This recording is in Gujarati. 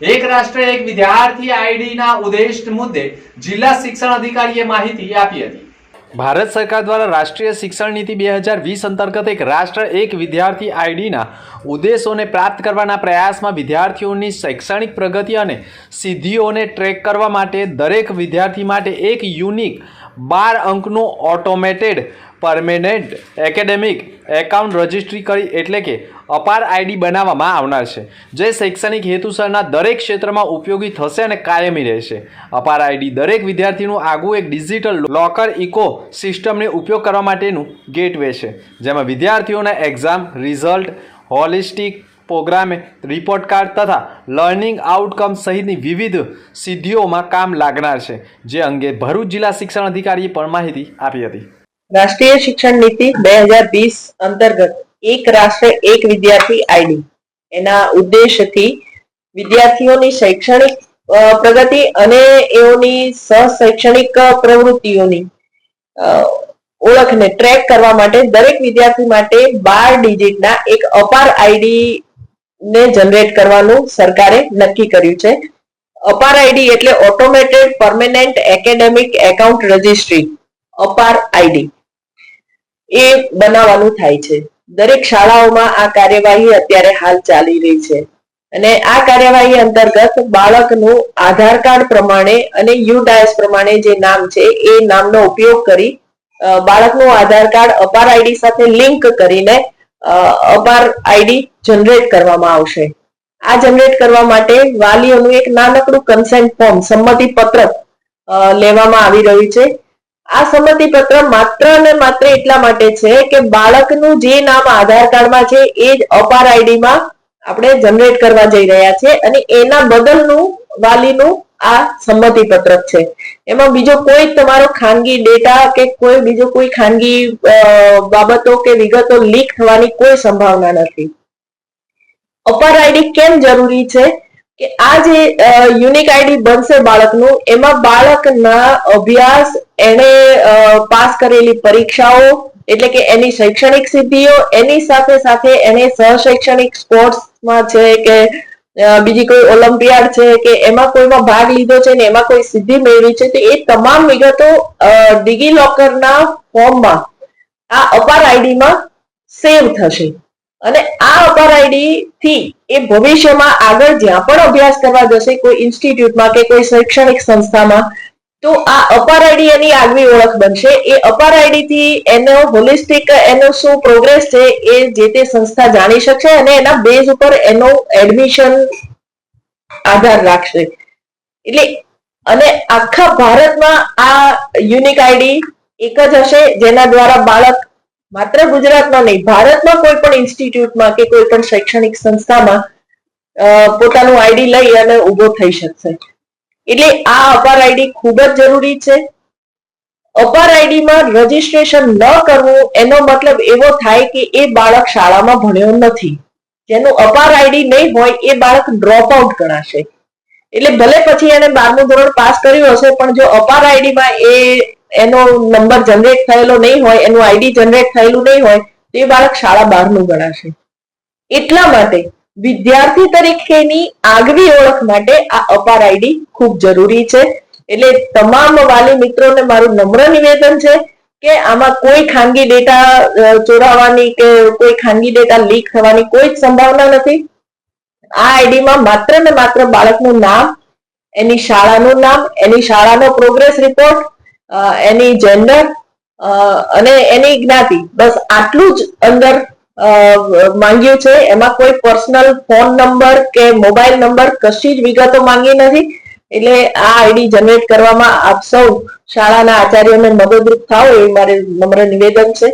એક રાષ્ટ્ર એક વિદ્યાર્થી આઈડીના ઉદ્દેશ્ય મુદ્દે જિલ્લા શિક્ષણ અધિકારીએ માહિતી આપી હતી. ભારત સરકાર દ્વારા રાષ્ટ્રીય શિક્ષણ નીતિ બે હજાર વીસ અંતર્ગત એક રાષ્ટ્ર એક વિદ્યાર્થી આઈડીના ઉદ્દેશોને પ્રાપ્ત કરવાના પ્રયાસમાં વિદ્યાર્થીઓની શૈક્ષણિક પ્રગતિ અને સિદ્ધિઓને ટ્રેક કરવા માટે દરેક વિદ્યાર્થી માટે એક યુનિક બાર અંકનું automated permanent academic account registry કરી એટલે કે અપાર આઈડી બનાવવામાં આવનાર છે. જે શૈક્ષણિક હેતુસરના દરેક ક્ષેત્રમાં ઉપયોગી થશે અને કાયમી રહેશે. અપાર આઈડી દરેક વિદ્યાર્થીનું આગવું એક ડિજિટલ લોકર ઇકો સિસ્ટમને ઉપયોગ કરવા માટેનું ગેટવે છે. જેમાં વિદ્યાર્થીઓના એક્ઝામ, રિઝલ્ટ, હોલિસ્ટિક પ્રોગ્રામે, રિપોર્ટ કાર્ડ તથા લર્નિંગ આઉટકમ સહિતની વિવિધ સિદ્ધિઓમાં કામ લાગનાર છે. જે અંગે ભરૂચ જિલ્લા શિક્ષણ અધિકારીએ પણ માહિતી આપી હતી. રાષ્ટ્રીય શિક્ષણ નીતિ બે હજાર વીસ અંતર્ગત એક રાષ્ટ્ર, એક વિદ્યાર્થી આઈડી એના ઉદ્દેશથી વિદ્યાર્થીઓની શૈક્ષણિક પ્રગતિ અને એઓની સહશૈક્ષણિક પ્રવૃત્તિઓની ઓળખને ટ્રેક કરવા માટે દરેક વિદ્યાર્થી માટે બાર ડિજિટના એક અપાર આઈડી ને જનરેટ કરવાનું સરકારે નક્કી કર્યું છે. અપાર આઈડી એટલે automated permanent academic account registry APAAR ID એ બનાવવાનું થાય છે. દરેક શાળાઓમાં આ કાર્યવાહી અત્યારે હાલ ચાલી રહી છે. અને આ કાર્યવાહી અંતર્ગત બાળકનું આધાર કાર્ડ પ્રમાણે અને યુડાયસ પ્રમાણે જે નામ છે, એ નામનો ઉપયોગ કરી બાળકનું આધાર કાર્ડ, અપાર આઈડી સાથે લિંક કરીને અપાર આઈડી જનરેટ કરવામાં આવશે. આ જનરેટ કરવા માટે વાલીઓનું એક નાનકડું કન્સેન્ટ ફોર્મ સંમતિ પત્રક લેવામાં આવી રહ્યું છે. આ સંમતિ પત્ર માત્ર અને માત્ર એટલા માટે છે કે બાળકનું જે નામ આધાર કાર્ડમાં છે એ જ અપાર આઈડીમાં આપણે જનરેટ કરવા જઈ રહ્યા છે અને એના બદલનું, વાલીનું આ સંમતિ પત્રક છે. એમાં બીજો કોઈ તમારો ખાનગી ડેટા કે કોઈ બીજો કોઈ ખાનગી બાબતો કે વિગતો લીક થવાની કોઈ સંભાવના નથી. અપાર આઈડી કેમ જરૂરી છે? કે આ જે યુનિક આઈડી બનશે બાળકનું, એમાં બાળકના અભ્યાસ અ, પાસ કરેલી પરીક્ષાઓ એટલે કે એની શૈક્ષણિક સિદ્ધિઓ એની સાથે સાથે એને સહશૈક્ષણિક સ્પોર્ટ્સમાં છે કે બીજી કોઈ ઓલિમ્પિયાડ છે કે એમાં કોઈમાં ભાગ લીધો છે ને એમાં કોઈ સિદ્ધિ મેળવી છે તો એ તમામ વિગતો ડિગી લોકરના ફોર્મમાં આ અપાર આઈડીમાં સેવ થશે. અને આ અપાર આઈડી થી એ ભવિષ્યમાં આગળ જ્યાં પણ અભ્યાસ કરવા જશે કોઈ ઇન્સ્ટિટ્યૂટમાં કે કોઈ શૈક્ષણિક સંસ્થામાં તો આ અપાર આઈડી એની આગવી ઓળખ બનશે. એ અપાર આઈડી થી એનો હોલિસ્ટિક એનો શું પ્રોગ્રેસ છે એ જે તે સંસ્થા જાણી શકશે અને એના બેઝ ઉપર એનો એડમિશન આધાર રાખશે. એટલે અને આખા ભારતમાં આ યુનિક આઈડી એક જ હશે જેના દ્વારા બાળક માત્ર ગુજરાતમાં નહીં, ભારતમાં કોઈ પણ ઇન્સ્ટિટ્યૂટમાં કે કોઈ પણ શૈક્ષણિક સંસ્થામાં પોતાનું આઈડી લઈ અને ઊભો થઈ શકશે. એટલે આ અપાર આઈડી ખૂબ જ જરૂરી છે. અપાર આઈડીમાં રજીસ્ટ્રેશન ન કરવું એનો મતલબ એવો થાય કે એ બાળક શાળામાં ભણ્યો નથી. જેનું અપાર આઈડી નહીં હોય એ બાળક ડ્રોપ આઉટ ગણાશે એટલે ભલે પછી એને બારમું ધોરણ પાસ કર્યું હશે, પણ જો અપાર આઈડીમાં એ એનો નંબર જનરેટ થયેલો નહીં હોય, એનું આઈડી જનરેટ થયેલું નહીં હોય, તો એ બાળક શાળા બહારનું ગણાશે. એટલા માટે વિદ્યાર્થી તરીકેની આગવી ઓળખ માટે આ અપાર આઈડી ખૂબ જરૂરી છે. એટલે તમામ વાલી મિત્રોને મારું નમ્ર નિવેદન છે કે આમાં કોઈ ખાનગી ડેટા ચોરાવાની કે કોઈ ખાનગી ડેટા લીક થવાની કોઈ જ સંભાવના નથી. આ આઈડીમાં માત્ર ને માત્ર બાળકનું નામ, એની શાળાનું નામ, એની શાળાનો પ્રોગ્રેસ રિપોર્ટ એની જેન્ડર અને એની જ્ઞાતિ. બસ આટલું જ અંદર માંગ્યું છે. એમાં કોઈ પર્સનલ ફોન નંબર કે મોબાઈલ નંબર કશી જ વિગતો માંગી નથી. એટલે આ આઈડી જનરેટ કરવામાં આપ સૌ શાળાના આચાર્યોને મદદરૂપ થાવ એ મારે નમ્ર નિવેદન છે.